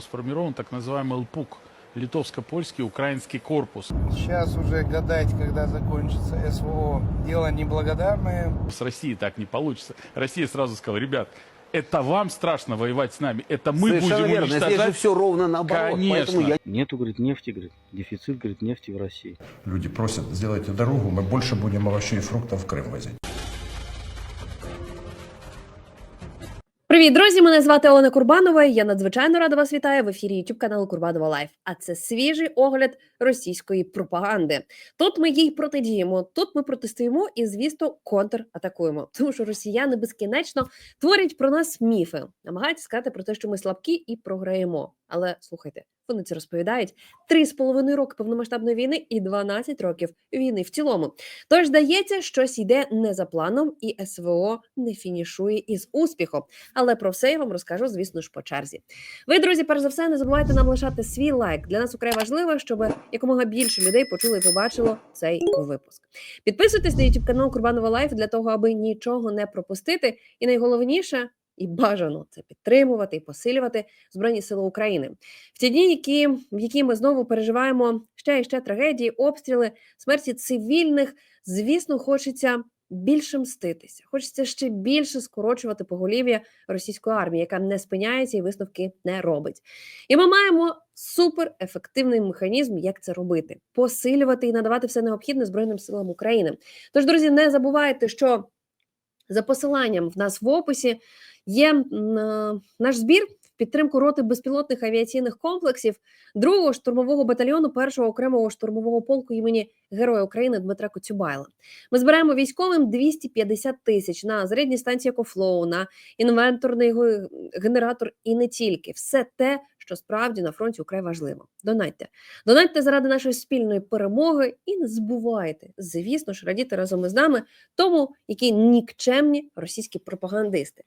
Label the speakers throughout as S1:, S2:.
S1: сформирован так называемый ЛПУК, литовско-польский украинский корпус.
S2: Сейчас уже гадать, когда закончится СВО, дело неблагодарное.
S1: С Россией так не получится. Россия сразу сказала, ребят, это вам страшно воевать с нами, это мы
S3: Совершенно
S1: будем
S3: верно. Здесь же
S1: уничтожать.
S3: все ровно наоборот.
S1: Конечно.
S3: Поэтому я
S4: Нету, говорит, нефти, говорит, дефицит, говорит, нефти в России.
S5: Люди просят, сделайте дорогу, мы больше будем овощей и фруктов в Крым возить.
S6: Привіт, друзі! Мене звати Олена Курбанова. Я надзвичайно рада вас вітаю в ефірі YouTube каналу Курбанова Лайф. А це свіжий огляд російської пропаганди. Тут ми їй протидіємо, тут ми протистоїмо і, звісно, контратакуємо. Тому що росіяни безкінечно творять про нас міфи, намагаються сказати про те, що ми слабкі і програємо. Але слухайте, вони це розповідають три з половиною роки повномасштабної війни і 12 років війни в цілому. Тож здається, щось йде не за планом, і СВО не фінішує із успіхом. Але про все я вам розкажу, звісно ж, по черзі. Ви, друзі, перш за все, не забувайте нам лишати свій лайк. Для нас украй важливо, щоб якомога більше людей почули і побачило цей випуск. Підписуйтесь на YouTube канал Курбанова Лайф для того, аби нічого не пропустити. І найголовніше. І бажано це підтримувати і посилювати Збройні Сили України в ті дні, які, в які ми знову переживаємо ще і ще трагедії, обстріли, смерті цивільних. Звісно, хочеться більше мститися. Хочеться ще більше скорочувати поголів'я російської армії, яка не спиняється і висновки не робить. І ми маємо суперефективний механізм, як це робити: посилювати і надавати все необхідне Збройним силам України. Тож, друзі, не забувайте, що за посиланням в нас в описі є е, наш збір в підтримку роти безпілотних авіаційних комплексів другого штурмового батальйону першого окремого штурмового полку імені Героя України Дмитра Коцюбайла. Ми збираємо військовим 250 тисяч на зарядні станції Екофлоу, на інвенторний генератор і не тільки. Все те, що справді на фронті украй важливо. Донатьте. Донатьте заради нашої спільної перемоги і не забувайте, звісно ж, радіти разом із нами тому, які нікчемні російські пропагандисти.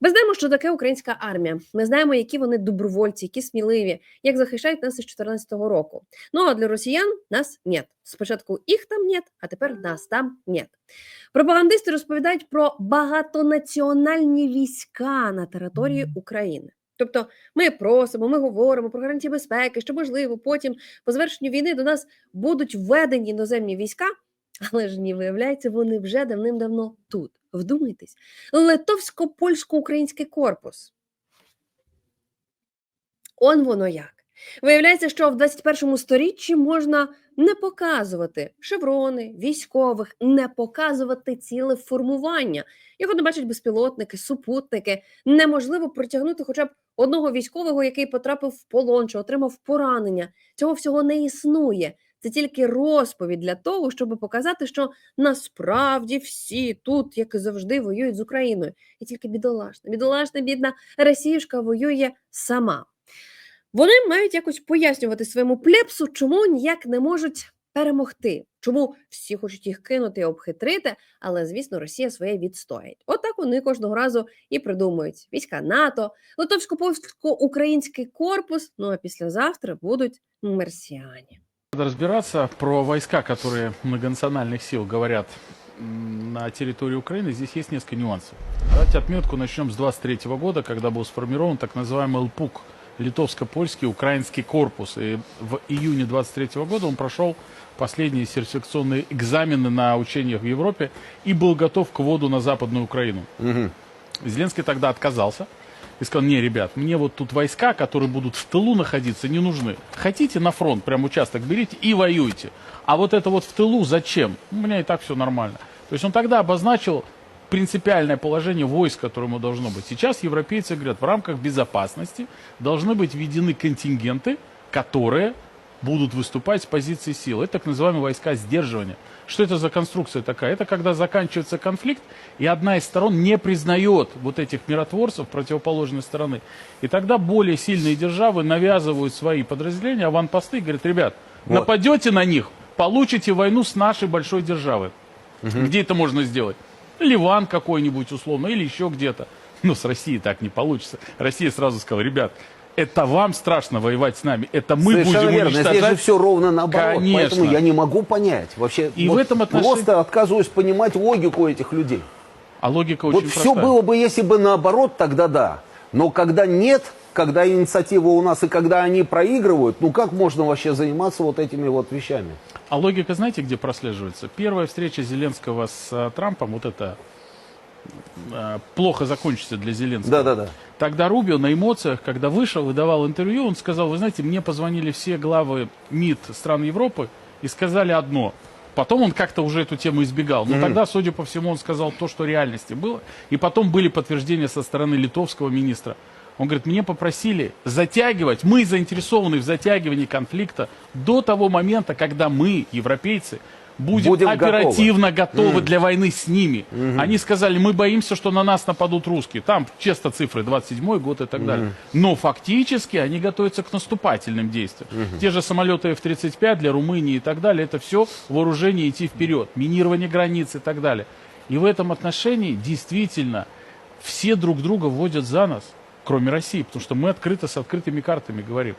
S6: Ми знаємо, що таке українська армія. Ми знаємо, які вони добровольці, які сміливі, як захищають нас із 2014 року. Ну а для росіян нас нет. Спочатку їх там нет, а тепер нас там нет. Пропагандисти розповідають про багатонаціональні війська на території України. Тобто ми просимо, ми говоримо про гарантії безпеки, що можливо потім по завершенню війни до нас будуть введені іноземні війська, але ж ні, виявляється, вони вже давним-давно тут. Вдумайтесь, литовсько-польсько-український корпус. Он воно як. Виявляється, що в 21 сторіччі можна не показувати шеврони, військових, не показувати ціле формування. Його не бачать безпілотники, супутники. Неможливо притягнути хоча б одного військового, який потрапив в полон чи отримав поранення. Цього всього не існує. Це тільки розповідь для того, щоб показати, що насправді всі тут, як і завжди, воюють з Україною. І тільки бідолашна, бідолашна, бідна Росіюшка воює сама. Вони мають якось пояснювати своєму плепсу, чому ніяк не можуть перемогти, чому всі хочуть їх кинути і обхитрити, але звісно, Росія своє відстоїть. Отак вони кожного разу і придумують війська НАТО, Литовсько-польсько-український корпус. Ну а післязавтра будуть марсіані.
S1: Надо разбираться про войска, которые многонациональных сил говорят м, на территории Украины. Здесь есть несколько нюансов. Давайте отметку начнем с 23 года, когда был сформирован так называемый ЛПУК, литовско-польский украинский корпус. И в июне 23 года он прошел последние сертификационные экзамены на учениях в Европе и был готов к вводу на Западную Украину. Зеленский тогда отказался и сказал, не, ребят, мне вот тут войска, которые будут в тылу находиться, не нужны. Хотите на фронт, прям участок берите и воюйте. А вот это вот в тылу зачем? У меня и так все нормально. То есть он тогда обозначил принципиальное положение войск, которое ему должно быть. Сейчас европейцы говорят, в рамках безопасности должны быть введены контингенты, которые будут выступать с позиции сил. Это так называемые войска сдерживания. Что это за конструкция такая? Это когда заканчивается конфликт, и одна из сторон не признает вот этих миротворцев противоположной стороны. И тогда более сильные державы навязывают свои подразделения, аванпосты, и говорят, ребят,
S3: Вот.
S1: нападете на них, получите войну с нашей большой державой. Где это можно сделать? Ливан какой-нибудь условно, или еще где-то. Но с Россией так не получится. Россия сразу сказала, ребят, это вам страшно воевать с нами, это мы
S3: Совершенно
S1: будем
S3: верно. Здесь же
S1: уничтожать.
S3: все ровно наоборот.
S1: Конечно.
S3: Поэтому я не могу понять. Вообще
S1: И
S3: вот
S1: в этом отношении-
S3: просто отказываюсь понимать логику этих людей.
S1: А логика очень
S3: вот все
S1: простая.
S3: было бы, если бы наоборот, тогда да. Но когда нет, когда инициатива у нас и когда они проигрывают, ну как можно вообще заниматься вот этими вот вещами?
S1: А логика, знаете, где прослеживается? Первая встреча Зеленского с э, Трампом, вот это э, плохо закончится для Зеленского.
S3: Да-да-да.
S1: Тогда Рубио на эмоциях, когда вышел и давал интервью, он сказал, вы знаете, мне позвонили все главы МИД стран Европы и сказали одно. Потом он как-то уже эту тему избегал. Но тогда, судя по всему, он сказал то, что реальности было. И потом были подтверждения со стороны литовского министра. Он говорит, мне попросили затягивать, мы заинтересованы в затягивании конфликта до того момента, когда мы, европейцы, будем,
S3: Будем
S1: оперативно готовы, для войны с ними. Они сказали, мы боимся, что на нас нападут русские. Там чисто цифры, 27 год и так далее. Но фактически они готовятся к наступательным действиям. Те же самолеты F-35 для Румынии и так далее, это все вооружение идти вперед, минирование границ и так далее. И в этом отношении действительно все друг друга вводят за нас, кроме России, потому что мы открыто с открытыми картами говорим.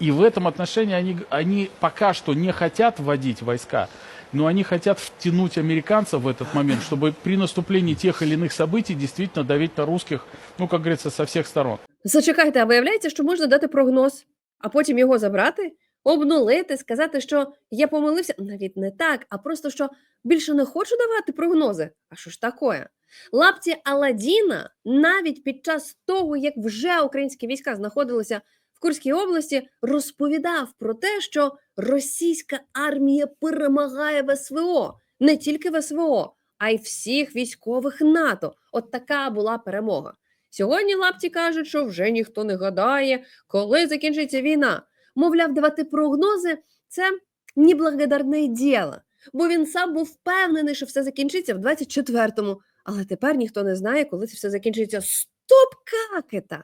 S1: И в этом отношении они, они пока что не хотят вводить войска, но они хотят втянуть американцев в этот момент, чтобы при наступлении тех или иных событий действительно давить на русских, ну, как говорится, со всех сторон.
S6: Зачекайте, а виявляється, що можна дати прогноз, а потім його забрати, обнулити, сказати, що я помилився. Навіть не так, а просто що більше не хочу давати прогнози. А що ж таке? Лапці Аладдіна навіть під час того, як вже українські війська знаходилися в Курській області, розповідав про те, що російська армія перемагає в СВО, не тільки СВО, а й всіх військових НАТО. От така була перемога. Сьогодні лапті кажуть, що вже ніхто не гадає, коли закінчиться війна. Мовляв, давати прогнози це неблагодарне діло, бо він сам був впевнений, що все закінчиться в 24-му. Але тепер ніхто не знає, коли це все закінчиться. Стоп, какета!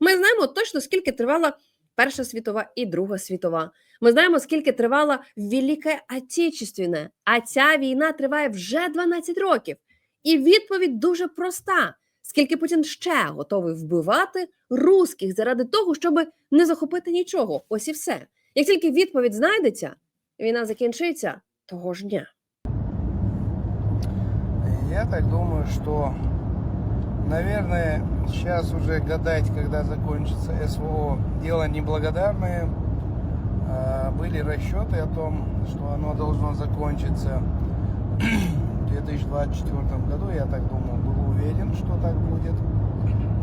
S6: Ми знаємо точно, скільки тривала Перша світова і Друга світова. Ми знаємо, скільки тривала Велике Отечественне, а ця війна триває вже 12 років. І відповідь дуже проста: скільки Путін ще готовий вбивати русських заради того, щоб не захопити нічого. Ось і все. Як тільки відповідь знайдеться, війна закінчиться того ж дня.
S2: Я так думаю, что, наверное, сейчас уже гадать, когда закончится СВО, дело неблагодарное. А, Были расчеты о том, что оно должно закончиться в 2024 году. Я так думаю, был уверен, что так будет.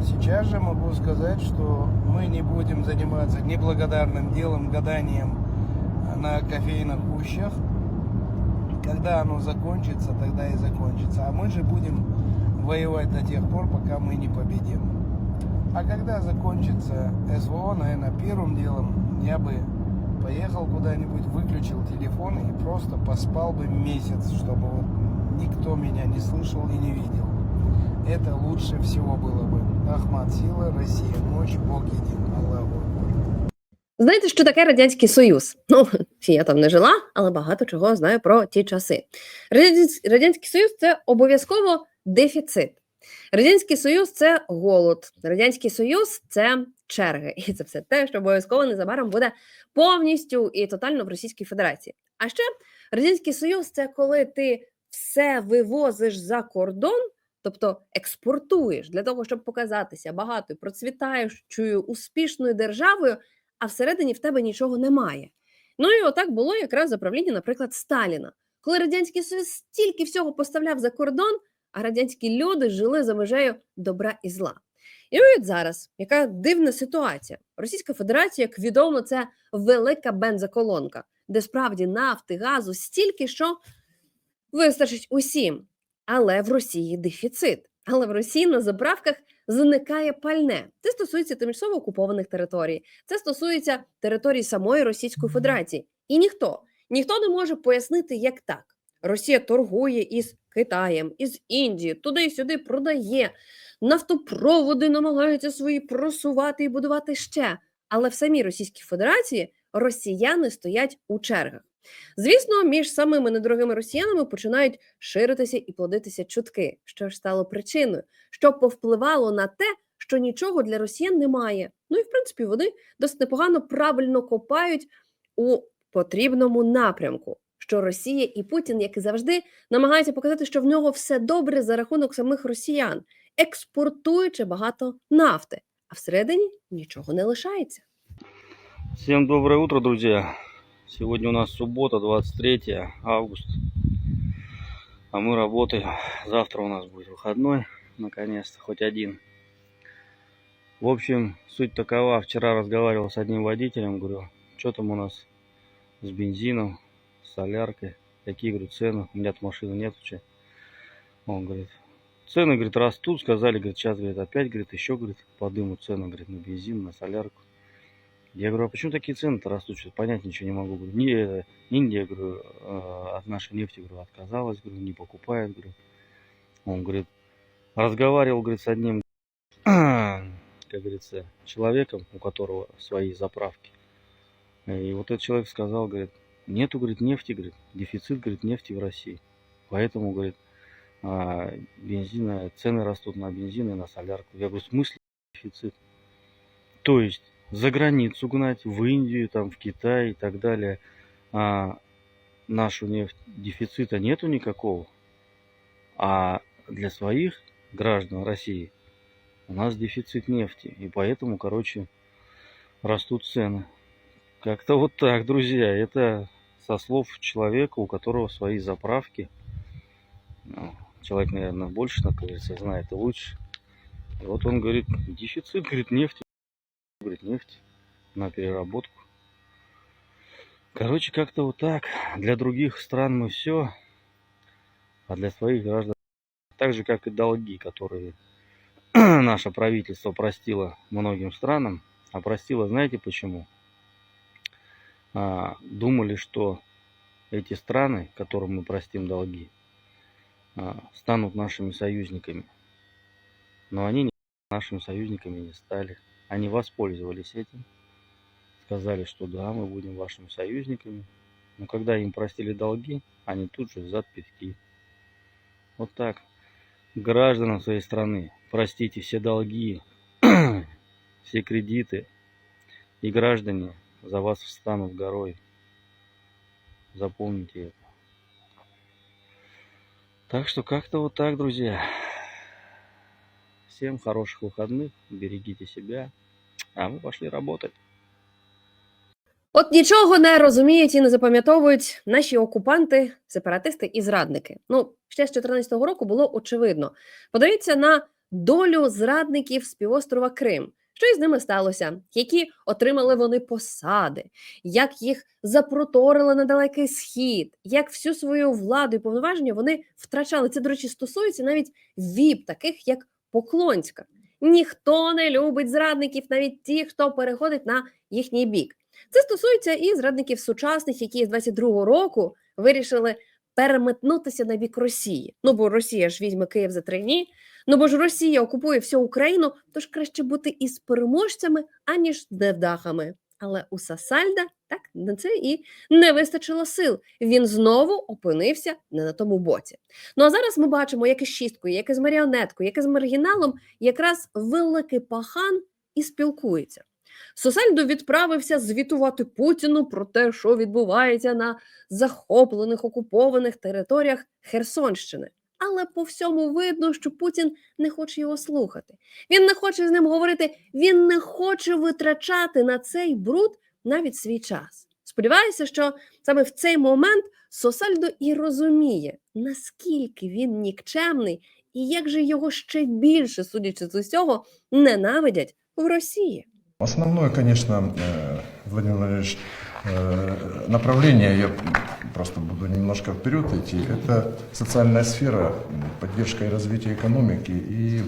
S2: Сейчас же могу сказать, что мы не будем заниматься неблагодарным делом, гаданием на кофейных гущах. Когда оно закончится, тогда и закончится. А мы же будем воевать до тех пор, пока мы не победим. А когда закончится СВО, наверное, первым делом я бы поехал куда-нибудь, выключил телефон и просто поспал бы месяц, чтобы вот никто меня не слышал и не видел. Это лучше всего было бы. Ахмат Сила, Россия, ночь, Бог един. Акбар.
S6: Знаєте, що таке Радянський Союз? Ну, я там не жила, але багато чого знаю про ті часи. Радянський Союз це обов'язково дефіцит. Радянський Союз це голод. Радянський Союз це черги. І це все те, що обов'язково незабаром буде повністю і тотально в Російській Федерації. А ще Радянський Союз це коли ти все вивозиш за кордон, тобто експортуєш для того, щоб показатися багатою, процвітаючою, успішною державою, а всередині в тебе нічого немає. Ну і отак було якраз за правління, наприклад, Сталіна, коли Радянський Союз стільки всього поставляв за кордон, а радянські люди жили за межею добра і зла. І от зараз, яка дивна ситуація. Російська Федерація, як відомо, це велика бензоколонка, де справді нафти, газу стільки, що вистачить усім. Але в Росії дефіцит. Але в Росії на заправках зникає пальне. Це стосується тимчасово окупованих територій. Це стосується територій самої Російської Федерації. І ніхто, ніхто не може пояснити, як так. Росія торгує із Китаєм, із Індією, туди сюди продає, нафтопроводи намагаються свої просувати і будувати ще. Але в самій Російській Федерації росіяни стоять у чергах. Звісно, між самими недорогими росіянами починають ширитися і плодитися чутки, що ж стало причиною, що повпливало на те, що нічого для росіян немає. Ну і в принципі вони досить непогано правильно копають у потрібному напрямку. Що Росія і Путін, як і завжди, намагаються показати, що в нього все добре за рахунок самих росіян, експортуючи багато нафти. а всередині нічого не лишається.
S4: Всем доброе утро, друзья. Сегодня у нас суббота, 23 августа. А мы работаем. Завтра у нас будет выходной, наконец-то, хоть один. В общем, суть такова. Вчера разговаривал с одним водителем, говорю, что там у нас с бензином, с соляркой, какие, говорю, цены. У меня машины нет вообще. Он говорит, цены, говорит, растут. Сказали, говорит, сейчас, говорит, опять, говорит, еще, говорит, подымут цены, говорит, на бензин, на солярку. Я говорю, а почему такие цены-то растут? Что-то понять ничего не могу. Говорю, не, э, Индия, говорю, э, от нашей нефти, говорю, отказалась, говорю, не покупает, говорю. Он говорит, разговаривал, говорит, с одним, как говорится, человеком, у которого свои заправки. И вот этот человек сказал, говорит, нету, говорит, нефти, говорит, дефицит, говорит, нефти в России. Поэтому, говорит, а, бензина, цены растут на бензин и на солярку. Я говорю, в смысле дефицит? То есть за границу гнать, в Индию, там, в Китай и так далее. А нашу нефть дефицита нету никакого. А для своих граждан России у нас дефицит нефти. И поэтому, короче, растут цены. Как-то вот так, друзья. Это со слов человека, у которого свои заправки. Ну, Человек, наверное, больше, как говорится, знает и лучше. И вот он говорит, дефицит, говорит, нефти говорит, нефть на переработку. Короче, как-то вот так. Для других стран мы все, а для своих граждан так же, как и долги, которые наше правительство простило многим странам. А простило, знаете почему? А, думали, что эти страны, которым мы простим долги, а, станут нашими союзниками. Но они нашими союзниками не стали. Они воспользовались этим, сказали, что да, мы будем вашими союзниками. Но когда им простили долги, они тут же зад пятки. Вот так. Гражданам своей страны простите все долги, все кредиты, и граждане за вас встанут горой. Запомните это. Так что как-то вот так, друзья. Всем хороших выходных, берегите себя, а мы пошли работать.
S6: От нічого не розуміють і не запам'ятовують наші окупанти, сепаратисти і зрадники. Ну, ще з 14-го року було очевидно. Подивіться на долю зрадників з півострова Крим. Що із ними сталося? Які отримали вони посади, як їх запроторили на далекий схід, як всю свою владу і повноваження вони втрачали. Це, до речі, стосується навіть віп, таких як Поклонська. Ніхто не любить зрадників, навіть ті, хто переходить на їхній бік. Це стосується і зрадників сучасних, які з 22-го року вирішили переметнутися на бік Росії. Ну бо Росія ж візьме Київ за три дні. Ну бо ж Росія окупує всю Україну, тож краще бути із переможцями, аніж невдахами. Але у Сасальда так на це і не вистачило сил. Він знову опинився не на тому боці. Ну а зараз ми бачимо, як із шісткою, як із маріонеткою, як із маргіналом, якраз великий пахан і спілкується. Сосальдо відправився звітувати Путіну про те, що відбувається на захоплених окупованих територіях Херсонщини. Але по всьому видно, що Путін не хоче його слухати. Він не хоче з ним говорити, він не хоче витрачати на цей бруд навіть свій час. Сподіваюся, що саме в цей момент Сосальдо і розуміє, наскільки він нікчемний і як же його ще більше, судячи з усього, ненавидять в Росії.
S5: Основное, конечно, э, Владимир Владимирович, э, направление, я просто буду немножко вперед идти, это социальная сфера, м, поддержка и развитие экономики и, э,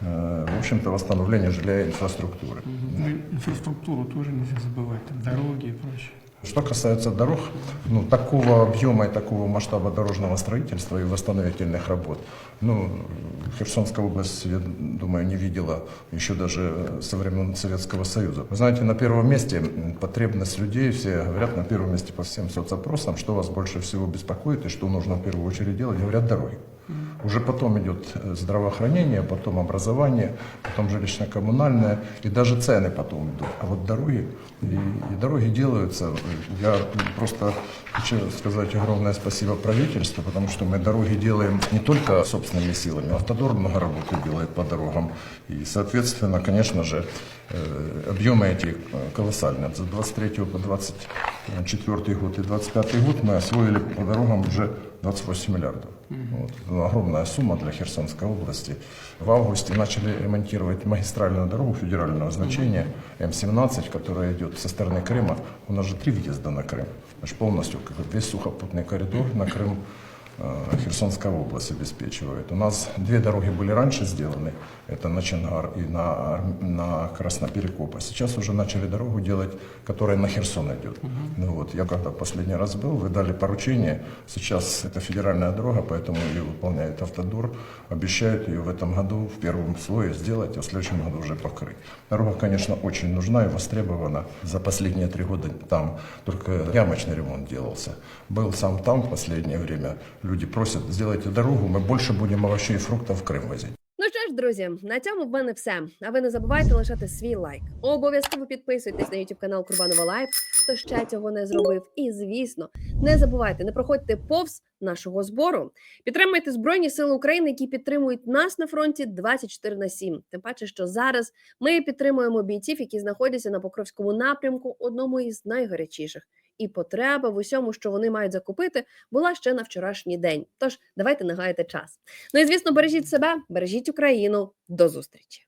S5: в общем-то, восстановление жилья и инфраструктуры.
S7: Ну, инфраструктуру тоже нельзя забывать, там дороги и прочее.
S5: Что касается дорог, ну, такого объема и такого масштаба дорожного строительства и восстановительных работ, ну, Херсонская область, я думаю, не видела еще даже со времен Советского Союза. Вы знаете, на первом месте м, потребность людей, все говорят на первом месте по всем соцопросам, что вас больше всего беспокоит и что нужно в первую очередь делать, говорят дороги. Уже потом идет э, здравоохранение, потом образование, потом жилищно-коммунальное, и даже цены потом идут. А вот дороги, и, и дороги делаются. Я просто хочу сказать огромное спасибо правительству, потому что мы дороги делаем не только собственными силами. Автодор много работы делает по дорогам. И, соответственно, конечно же, э, объемы эти э, колоссальные. За 23 по 24 год и 25 год мы освоили по дорогам уже 28 миллиардов. Вот. Это огромная сумма для Херсонской области. В августе начали ремонтировать магистральную дорогу федерального значения М-17, которая идет со стороны Крыма. У нас же три въезда на Крым. Значит, полностью как бы весь сухопутный коридор на Крым э, Херсонская область обеспечивает. У нас две дороги были раньше сделаны, это на Чангар и на, на Красноперекоп. А сейчас уже начали дорогу делать, которая на Херсон идет. Ну вот, я когда последний раз был, вы дали поручение, сейчас это федеральная дорога, поэтому ее выполняет Автодор, обещают ее в этом году в первом слое сделать, а в следующем году уже покрыть. Дорога, конечно, очень нужна и востребована. За последние три года там только ямочный ремонт делался. Был сам там в последнее время. Люди просят, сделайте дорогу, мы больше будем овощей и фруктов в Крым возить.
S6: Ну що ж, друзі, на цьому в мене все. А ви не забувайте лишати свій лайк. Обов'язково підписуйтесь на YouTube канал Курбанова Лайв, хто ще цього не зробив. І звісно, не забувайте, не проходьте повз нашого збору. Підтримуйте Збройні Сили України, які підтримують нас на фронті 24 на 7. Тим паче, що зараз ми підтримуємо бійців, які знаходяться на Покровському напрямку, одному із найгарячіших. І потреба в усьому, що вони мають закупити, була ще на вчорашній день. Тож давайте не гаяти час. Ну і звісно, бережіть себе, бережіть Україну. До зустрічі.